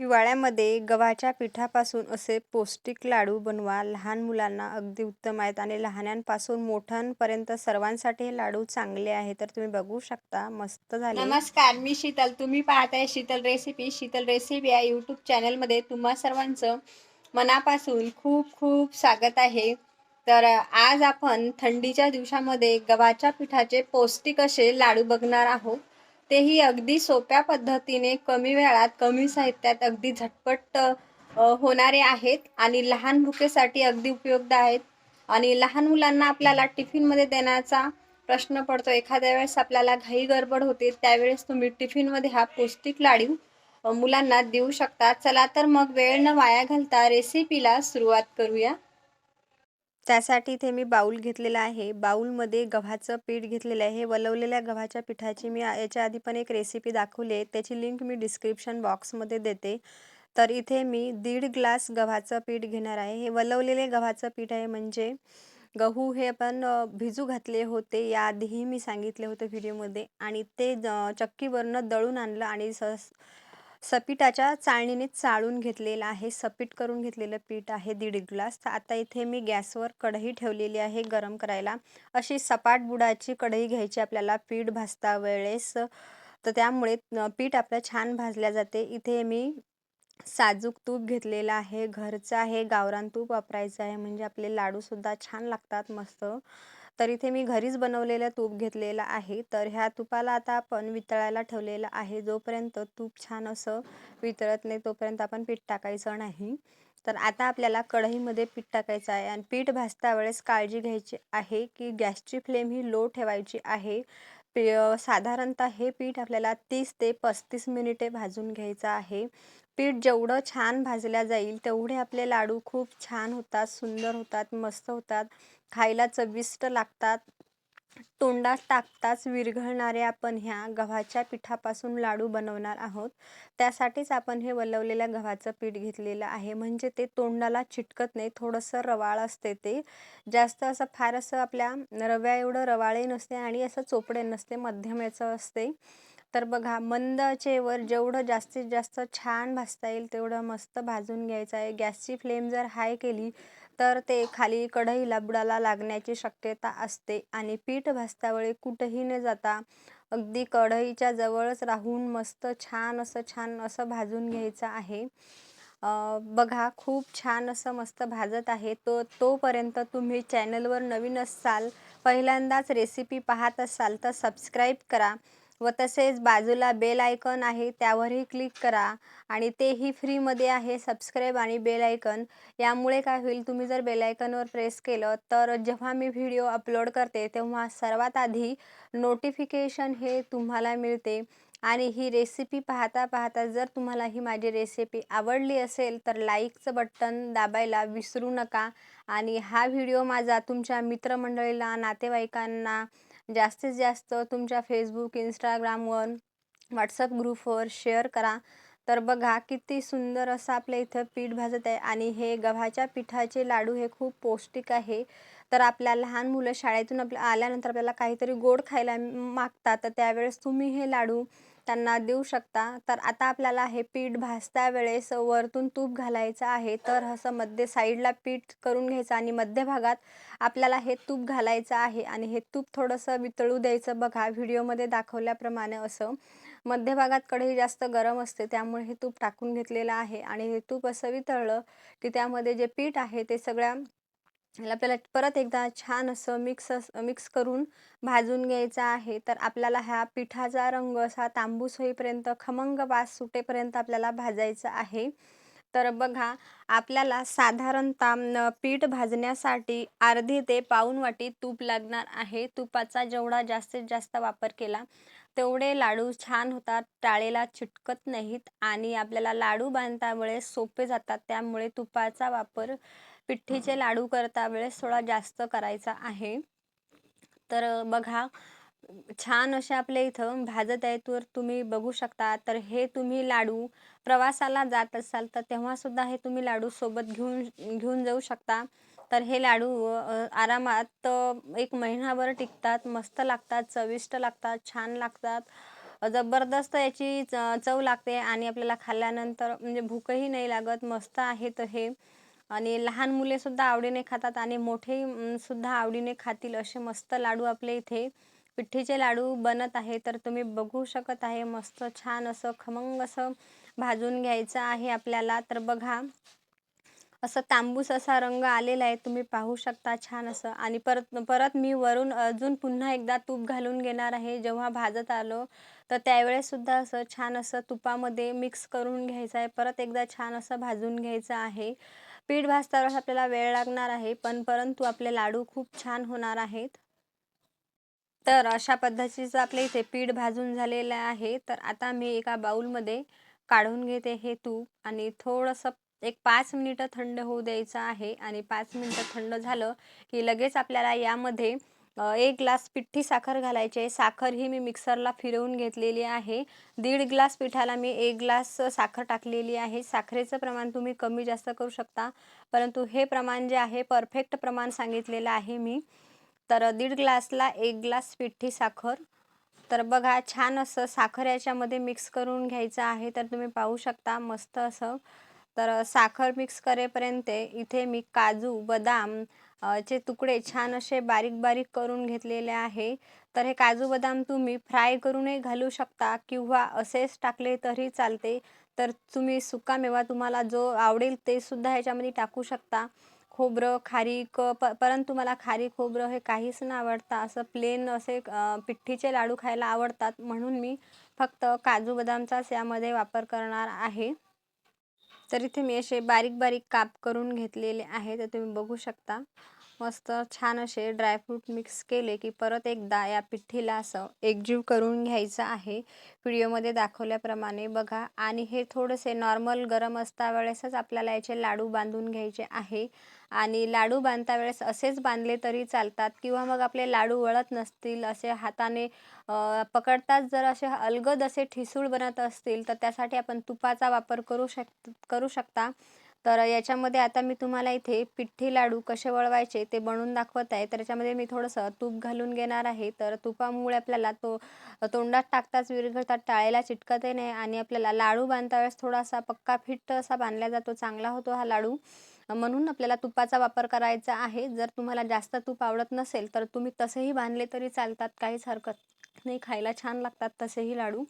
हिवाळ्यामध्ये गव्हाच्या पिठापासून असे पौष्टिक लाडू बनवा. लहान मुलांना अगदी उत्तम आहेत आणि लहानांपासून मोठ्यांपर्यंत सर्वांसाठी हे लाडू चांगले आहे. तर तुम्ही बघू शकता मस्त झाले. नमस्कार मी शीतल तुम्ही पाहत आहे शीतल रेसिपी शीतल रेसिपी या यूट्यूब चॅनलमध्ये तुम्हा सर्वांचं मनापासून खूप खूप स्वागत आहे तर आज आपण थंडीच्या दिवसामध्ये गव्हाच्या पिठाचे पौष्टिक असे लाडू बघणार आहोत तेही अगदी सोप्या पद्धतीने कमी वेळात कमी साहित्यात अगदी झटपट होणारे आहेत आणि लहान भुकेसाठी अगदी उपयुक्त आहेत. आणि लहान मुलांना आपल्याला टिफिनमध्ये देण्याचा प्रश्न पडतो. एखाद्या वेळेस आपल्याला घाई गडबड होते त्यावेळेस तुम्ही टिफिनमध्ये हा पौष्टिक लाडू मुलांना देऊ शकता. चला तर मग वेळ न वाया घालता रेसिपीला सुरुवात करूया. त्यासाठी इथे मी बाऊल घेतलेला आहे. बाऊलमध्ये गव्हाचं पीठ घेतलेलं आहे. हे वलवलेल्या गव्हाच्या पिठाची मी याच्या आधी पण एक रेसिपी दाखवली आहे. त्याची लिंक मी डिस्क्रिप्शन बॉक्समध्ये देते. तर इथे मी दीड ग्लास गव्हाचं पीठ घेणार आहे. हे वलवलेले गव्हाचं पीठ आहे म्हणजे गहू हे आपण भिजू घातले होते याआधीही मी सांगितले होते व्हिडिओमध्ये आणि ते चक्कीवरनं दळून आणलं आणि स सपीटाच्या चाळणीने चाळून घेतलेलं आहे सपीट करून घेतलेलं पीठ आहे दीड ग्लास. तर आता इथे मी गॅसवर कढई ठेवलेली आहे गरम करायला. अशी सपाट बुडाची कढई घ्यायची आपल्याला पीठ भाजता वेळेस. तर त्यामुळे पीठ आपलं छान भाजल्या जाते. इथे मी साजूक तूप घेतलेलं आहे. घरचं आहे गावरान तूप वापरायचं आहे. म्हणजे आपले लाडूसुद्धा छान लागतात मस्त. तर इथे मी घरीच बनवलेलं तूप घेतलेलं आहे. तर ह्या तुपाला आता आपण वितळायला ठेवलेलं आहे. जोपर्यंत तूप छान असं वितळत नाही तोपर्यंत आपण पीठ टाकायचं नाही. तर आता आपल्याला कढईमध्ये पीठ टाकायचं आहे आणि पीठ भाजता वेळेस काळजी घ्यायची आहे की गॅसची फ्लेम ही लो ठेवायची आहे. साधारणतः हे पीठ आपल्याला तीस ते पस्तीस मिनिटे भाजून घ्यायचं आहे. पीठ जेवढं छान भाजल्या जाईल तेवढे आपले लाडू खूप छान होतात सुंदर होतात मस्त होतात. खायला चविष्ट लागतात. तोंडात टाकताच विरघळणारे आपण ह्या गव्हाच्या पिठापासून लाडू बनवणार आहोत. त्यासाठीच आपण हे वलवलेल्या गव्हाचं पीठ घेतलेलं आहे. म्हणजे ते तोंडाला चिटकत नाही थोडंसं रवाळ असते ते. जास्त असं फार असं आपल्या रव्या एवढं रवाळे नसते आणि असं चोपडे नसते मध्यम याचं असते. तर बघा मंद वर जेवढं जास्तीत जास्त छान भाजता येईल तेवढं मस्त भाजून घ्यायचं आहे. गॅसची फ्लेम जर हाय केली तर ते खाली कढईला बुडाला लागण्याची शक्यता असते. आणि पीठ भाजतावेळी कुठेही न जाता अगदी कढईच्या जवळच राहून मस्त छान असं छान असं भाजून घ्यायचं आहे. बघा खूप छान असं मस्त भाजत आहे. तो तोपर्यंत तुम्ही चॅनलवर नवीन असाल पहिल्यांदाच रेसिपी पाहत असाल तर सबस्क्राईब करा. व तसेच बाजूला बेल आयकन आहे त्यावरही क्लिक करा आणि तेही फ्रीमध्ये आहे सबस्क्राईब आणि बेल आयकन यामुळे काय होईल तुम्ही जर बेल आयकनवर प्रेस केलं तर जेव्हा मी व्हिडिओ अपलोड करते तेव्हा सर्वात आधी नोटिफिकेशन हे तुम्हाला मिळते. आणि ही रेसिपी पाहता पाहता जर तुम्हाला ही माझी रेसिपी आवडली असेल तर लाईकचं बटन दाबायला विसरू नका. आणि हा व्हिडिओ माझा तुमच्या मित्रमंडळीला नातेवाईकांना जास्तीत जास्त तुमच्या फेसबुक इंस्टाग्रामवर व्हॉट्सअप ग्रुपवर शेअर करा. तर बघा किती सुंदर असं आपल्या इथं पीठ भाजत आहे आणि हे गव्हाच्या पिठाचे लाडू हे खूप पौष्टिक आहे. तर आपल्या लहान मुलं शाळेतून आपल्या आल्यानंतर आपल्याला काहीतरी गोड खायला मागतात तर त्यावेळेस तुम्ही हे लाडू त्यांना देऊ शकता. तर आता आपल्याला हे पीठ भाजता वेळेस वरतून तूप घालायचं आहे. तर असं मध्ये साईडला पीठ करून घ्यायचं आणि मध्यभागात आपल्याला हे तूप घालायचं आहे. आणि हे तूप थोडंसं वितळू द्यायचं बघा. व्हिडिओमध्ये दाखवल्याप्रमाणे असं. मध्यभागात कढई जास्त गरम असते त्यामुळे हे तूप टाकून घेतलेलं आहे. आणि हे तूप असं वितळलं की त्यामध्ये जे पीठ आहे ते सगळ्या आपल्याला परत एकदा छान असं मिक्स मिक्स करून भाजून घ्यायचं आहे. तर आपल्याला ह्या पिठाचा रंग असा तांबूस होईपर्यंत खमंग वास सुटेपर्यंत आपल्याला भाजायचं आहे. तर बघा आपल्याला साधारणतः पीठ भाजण्यासाठी अर्धी ते पाऊन वाटी तूप लागणार आहे. तुपाचा जेवढा जास्तीत जास्त वापर केला तेवढे लाडू छान होतात टाळेला चिटकत नाहीत आणि आपल्याला लाडू बांधतामुळे सोपे जातात. त्यामुळे तुपाचा वापर पिठ्ठीचे लाडू करता वेळेस थोडा जास्त करायचा आहे. तर बघा छान असे आपल्या इथं भाजत आहेत तर तुम्ही बघू शकता. तर हे तुम्ही लाडू प्रवासाला जात असाल तर तेव्हा सुद्धा हे तुम्ही लाडू सोबत घेऊन घेऊन जाऊ शकता. तर हे लाडू आरामात एक महिनाभर टिकतात मस्त लागतात चविष्ट लागतात छान लागतात. जबरदस्त याची च चव लागते आणि आपल्याला खाल्ल्यानंतर म्हणजे भूकही नाही लागत मस्त आहेत हे. आणि लहान मुलेसुद्धा आवडीने खातात आणि मोठे सुद्धा आवडीने खातील असे मस्त लाडू आपल्या इथे पिठीचे लाडू बनत आहे. तर तुम्ही बघू शकत आहे मस्त छान असं खमंग असं भाजून घ्यायचं आहे आपल्याला. तर बघा असं तांबूस असा रंग आलेला आहे तुम्ही पाहू शकता छान असं. आणि परत परत मी वरून अजून पुन्हा एकदा तूप घालून घेणार आहे. जेव्हा भाजत आलो तर त्यावेळेससुद्धा असं छान असं तुपामध्ये मिक्स करून घ्यायचं आहे. परत एकदा छान असं भाजून घ्यायचं आहे. पीठ भाजताना आपल्याला वेळ लागणार आहे पण परंतु आपले लाडू खूप छान होणार आहेत. तर अशा पद्धतीचं आपल्या इथे पीठ भाजून झालेलं आहे. तर आता मी एका बाऊलमध्ये काढून घेते हे तूप आणि थोडंसं एक पाच मिनिटं थंड होऊ द्यायचं आहे. आणि पाच मिनिटं थंड झालं की लगेच आपल्याला यामध्ये एक ग्लास पिठ्ठी साखर घालायची आहे. साखर ही मी मिक्सरला फिरवून घेतलेली आहे. दीड ग्लास पिठाला मी एक ग्लास साखर टाकलेली आहे. साखरेचं प्रमाण तुम्ही कमी जास्त करू शकता. परंतु हे प्रमाण जे आहे परफेक्ट प्रमाण सांगितलेलं आहे मी. तर दीड ग्लासला एक ग्लास पिठी साखर. तर बघा छान असं साखर याच्यामध्ये मिक्स करून घ्यायचं आहे. तर तुम्ही पाहू शकता मस्त असं. तर साखर मिक्स करेपर्यंत इथे मी काजू बदाम चे तुकडे छान असे बारीक बारीक करून घेतलेले आहे. तर हे काजू बदाम तुम्ही फ्राय करूनही घालू शकता किंवा असेच टाकले तरी चालते. तर तुम्ही सुकामेवा तुम्हाला जो आवडेल ते सुद्धा ह्याच्यामध्ये टाकू शकता. खोबरं खारीक प परंतु मला खारीक खोबरं हे काहीच न आवडतं असं प्लेन असे पिठ्ठीचे लाडू खायला आवडतात म्हणून मी फक्त काजू बदामचाच यामध्ये वापर करणार आहे. तर इथे मी असे बारीक बारीक काप करून घेतलेले आहे तर तुम्ही बघू शकता. मस्त छान असे ड्रायफ्रूट मिक्स केले की परत एकदा या पिठीला असं एकजीव करून घ्यायचं आहे. व्हिडिओमध्ये दाखवल्याप्रमाणे बघा. आणि हे थोडेसे नॉर्मल गरम असता वेळेसच आपल्याला याचे लाडू बांधून घ्यायचे आहे. आणि लाडू बांधता वेळेस असेच बांधले तरी चालतात किंवा मग आपले लाडू वळत नसतील असे हाताने पकडताच जर असे अलगद असे ठिसूळ बनत असतील तर त्यासाठी आपण तुपाचा वापर करू शक करू शकता. तर याच्यामध्ये आता मी तुम्हाला इथे पिठ्ठी लाडू कसे वळवायचे ते बनवून दाखवत आहे. तर याच्यामध्ये मी थोडंसं तूप घालून घेणार आहे. तर तुपामुळे आपल्याला तो तोंडात टाकताच विरघळतात टाळेला चिटकतही नाही आणि आपल्याला लाडू बांधता वेळेस थोडासा पक्का फिट्ट असा बांधला जातो चांगला होतो हा लाडू. म्हणून आपल्याला तुपाचा वापर करायचा आहे. जर तुम्हाला जास्त तूप आवडत नसेल तर तुम्ही तसेही बांधले तरी चालतात. काहीच हरकत नाही. खायला छान लागतात तसेही लाडू.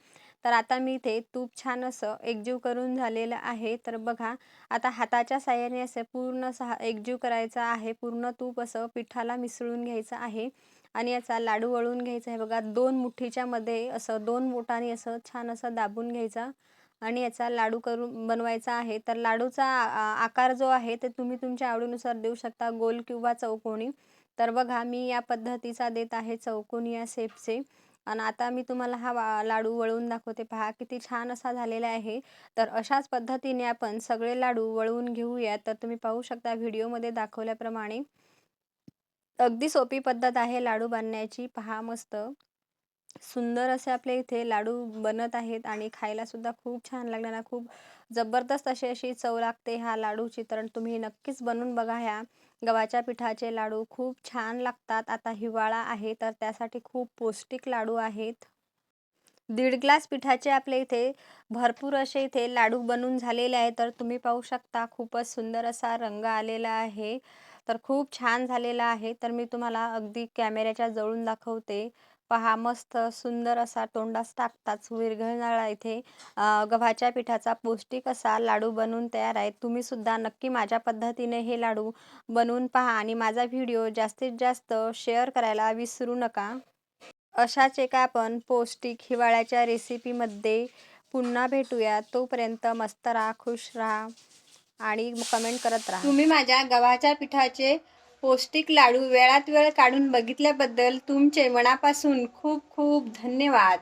तर आता मी इथे तूप छान असं एकजीव करून झालेलं आहे. तर बघा आता हाताच्या साह्याने असं पूर्ण सहा एकजीव करायचा आहे. पूर्ण तूप असं पिठाला मिसळून घ्यायचं आहे. आणि याचा लाडू वळून घ्यायचा आहे. बघा दोन मुठीच्या मध्ये असं दोन बोटाने असं छान असं दाबून घ्यायचा. आणि याचा लाडू करून बनवायचा आहे. तर लाडूचा आकार जो आहे ते तुम्ही तुमच्या आवडीनुसार देऊ शकता गोल किंवा चौकोनी. तर बघा मी या पद्धतीचा देत आहे चौकोनी या शेपचे. आणि आता मी तुम्हाला हा वा- लाडू वळवून दाखवते. पहा किती छान असा झालेला आहे. तर अशाच पद्धतीने आपण सगळे लाडू वळवून घेऊया. तर तुम्ही पाहू शकता व्हिडिओमध्ये दाखवल्याप्रमाणे अगदी सोपी पद्धत आहे लाडू बांधण्याची पहा मस्त. सुंदर असे आपल्या इथे लाडू बनत आहेत आणि खायला सुद्धा खूप छान लागणार खूप जबरदस्त अशी अशी चव लागते ह्या लाडूची. तर तुम्ही नक्कीच बनवून बघा ह्या गव्हाच्या पिठाचे लाडू. खूप छान लागतात. आता हिवाळा आहे तर त्यासाठी खूप पौष्टिक लाडू आहेत. दीड ग्लास पिठाचे आपल्या इथे भरपूर असे इथे लाडू बनून झालेले आहे तर तुम्ही पाहू शकता खूपच सुंदर असा रंग आलेला आहे. तर खूप छान झालेला आहे. तर मी तुम्हाला अगदी कॅमेऱ्याच्या जवळून दाखवते. पहा मस्त सुंदर असा तोंडास टाकताच विरघळणारा इथे गव्हाच्या पिठाचा पौष्टिक असा लाडू बनवून तयार आहे. तुम्ही सुद्धा नक्की माझ्या पद्धतीने हे लाडू बनवून पहा आणि माझा व्हिडिओ जास्तीत जास्त शेअर करायला विसरू नका. अशाच एका आपण पौष्टिक हिवाळ्याच्या रेसिपीमध्ये पुन्हा भेटूया. तोपर्यंत मस्त राहा खुश राहा आणि कमेंट करत राहा. तुम्ही माझ्या गव्हाच्या पिठाचे पौष्टिक लाडू वेळात वेळ काढून बघितल्याबद्दल तुमचे मनापासून खूप खूप धन्यवाद.